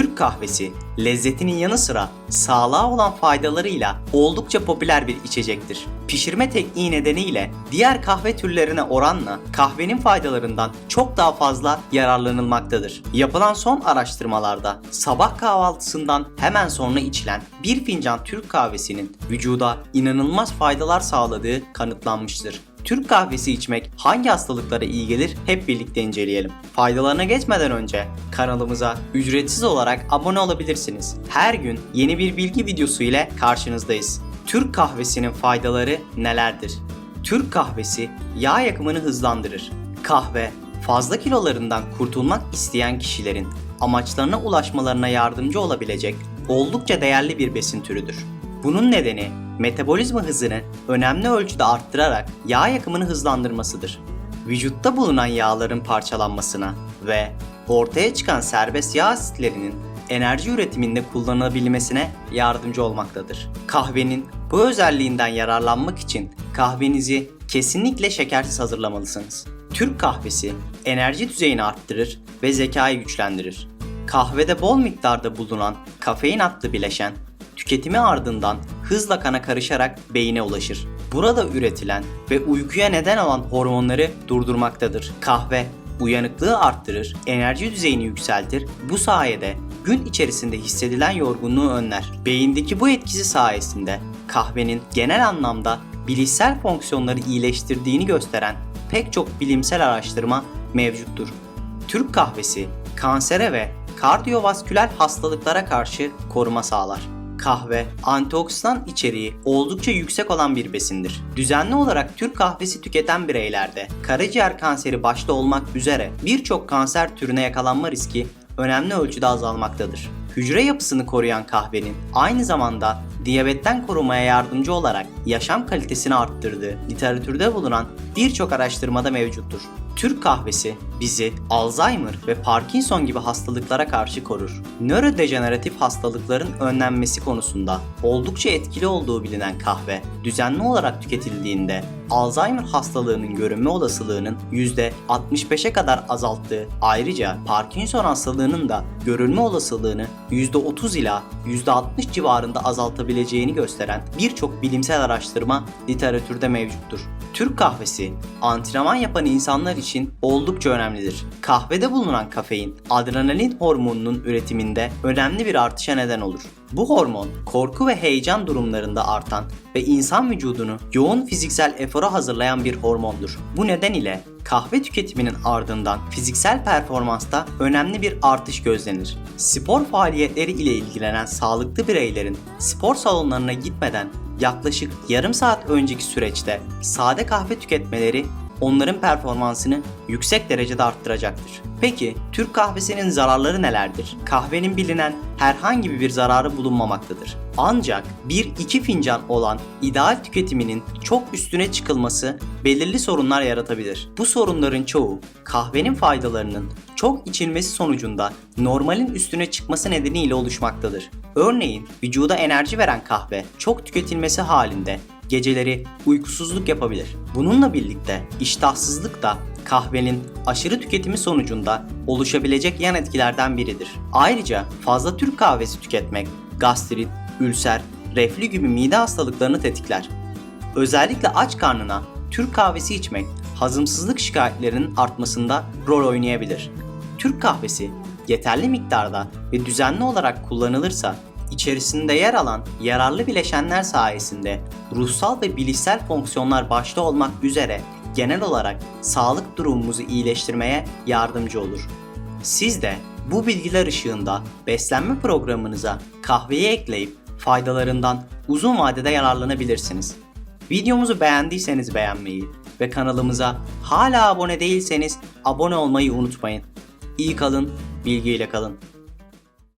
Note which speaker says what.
Speaker 1: Türk kahvesi lezzetinin yanı sıra sağlığa olan faydalarıyla oldukça popüler bir içecektir. Pişirme tekniği nedeniyle diğer kahve türlerine oranla kahvenin faydalarından çok daha fazla yararlanılmaktadır. Yapılan son araştırmalarda sabah kahvaltısından hemen sonra içilen bir fincan Türk kahvesinin vücuda inanılmaz faydalar sağladığı kanıtlanmıştır. Türk kahvesi içmek hangi hastalıklara iyi gelir hep birlikte inceleyelim. Faydalarına geçmeden önce kanalımıza ücretsiz olarak abone olabilirsiniz. Her gün yeni bir bilgi videosu ile karşınızdayız. Türk kahvesinin faydaları nelerdir? Türk kahvesi yağ yakımını hızlandırır. Kahve fazla kilolarından kurtulmak isteyen kişilerin amaçlarına ulaşmalarına yardımcı olabilecek oldukça değerli bir besin türüdür. Bunun nedeni metabolizma hızını önemli ölçüde arttırarak yağ yakımını hızlandırmasıdır. Vücutta bulunan yağların parçalanmasına ve ortaya çıkan serbest yağ asitlerinin enerji üretiminde kullanılabilmesine yardımcı olmaktadır. Kahvenin bu özelliğinden yararlanmak için kahvenizi kesinlikle şekersiz hazırlamalısınız. Türk kahvesi enerji düzeyini arttırır ve zekayı güçlendirir. Kahvede bol miktarda bulunan kafein adlı bileşen tüketimi ardından hızla kana karışarak beyine ulaşır. Burada üretilen ve uykuya neden olan hormonları durdurmaktadır. Kahve uyanıklığı arttırır, enerji düzeyini yükseltir. Bu sayede gün içerisinde hissedilen yorgunluğu önler. Beyindeki bu etkisi sayesinde kahvenin genel anlamda bilişsel fonksiyonları iyileştirdiğini gösteren pek çok bilimsel araştırma mevcuttur. Türk kahvesi kansere ve kardiyovasküler hastalıklara karşı koruma sağlar. Kahve, antioksidan içeriği oldukça yüksek olan bir besindir. Düzenli olarak Türk kahvesi tüketen bireylerde karaciğer kanseri başta olmak üzere birçok kanser türüne yakalanma riski önemli ölçüde azalmaktadır. Hücre yapısını koruyan kahvenin aynı zamanda diyabetten korumaya yardımcı olarak yaşam kalitesini arttırdığı literatürde bulunan birçok araştırmada mevcuttur. Türk kahvesi bizi Alzheimer ve Parkinson gibi hastalıklara karşı korur. Nörodejeneratif hastalıkların önlenmesi konusunda oldukça etkili olduğu bilinen kahve, düzenli olarak tüketildiğinde Alzheimer hastalığının görünme olasılığının %65'e kadar azalttığı, ayrıca Parkinson hastalığının da görülme olasılığını %30 ila %60 civarında azaltabileceğini gösteren birçok bilimsel araştırma literatürde mevcuttur. Türk kahvesi antrenman yapan insanlar için oldukça önemlidir. Kahvede bulunan kafein adrenalin hormonunun üretiminde önemli bir artışa neden olur. Bu hormon korku ve heyecan durumlarında artan ve insan vücudunu yoğun fiziksel efora hazırlayan bir hormondur. Bu neden ile kahve tüketiminin ardından fiziksel performansta önemli bir artış gözlenir. Spor faaliyetleri ile ilgilenen sağlıklı bireylerin spor salonlarına gitmeden yaklaşık yarım saat önceki süreçte sade kahve tüketmeleri onların performansını yüksek derecede arttıracaktır. Peki Türk kahvesinin zararları nelerdir? Kahvenin bilinen herhangi bir zararı bulunmamaktadır. Ancak 1-2 fincan olan ideal tüketiminin çok üstüne çıkılması belirli sorunlar yaratabilir. Bu sorunların çoğu kahvenin faydalarının çok içilmesi sonucunda normalin üstüne çıkması nedeniyle oluşmaktadır. Örneğin vücuda enerji veren kahve çok tüketilmesi halinde geceleri uykusuzluk yapabilir. Bununla birlikte iştahsızlık da kahvenin aşırı tüketimi sonucunda oluşabilecek yan etkilerden biridir. Ayrıca fazla Türk kahvesi tüketmek gastrit, ülser, reflü gibi mide hastalıklarını tetikler. Özellikle aç karnına Türk kahvesi içmek hazımsızlık şikayetlerinin artmasında rol oynayabilir. Türk kahvesi yeterli miktarda ve düzenli olarak kullanılırsa içerisinde yer alan yararlı bileşenler sayesinde ruhsal ve bilişsel fonksiyonlar başta olmak üzere genel olarak sağlık durumumuzu iyileştirmeye yardımcı olur. Siz de bu bilgiler ışığında beslenme programınıza kahveyi ekleyip faydalarından uzun vadede yararlanabilirsiniz. Videomuzu beğendiyseniz beğenmeyi ve kanalımıza hala abone değilseniz abone olmayı unutmayın. İyi kalın, bilgiyle kalın.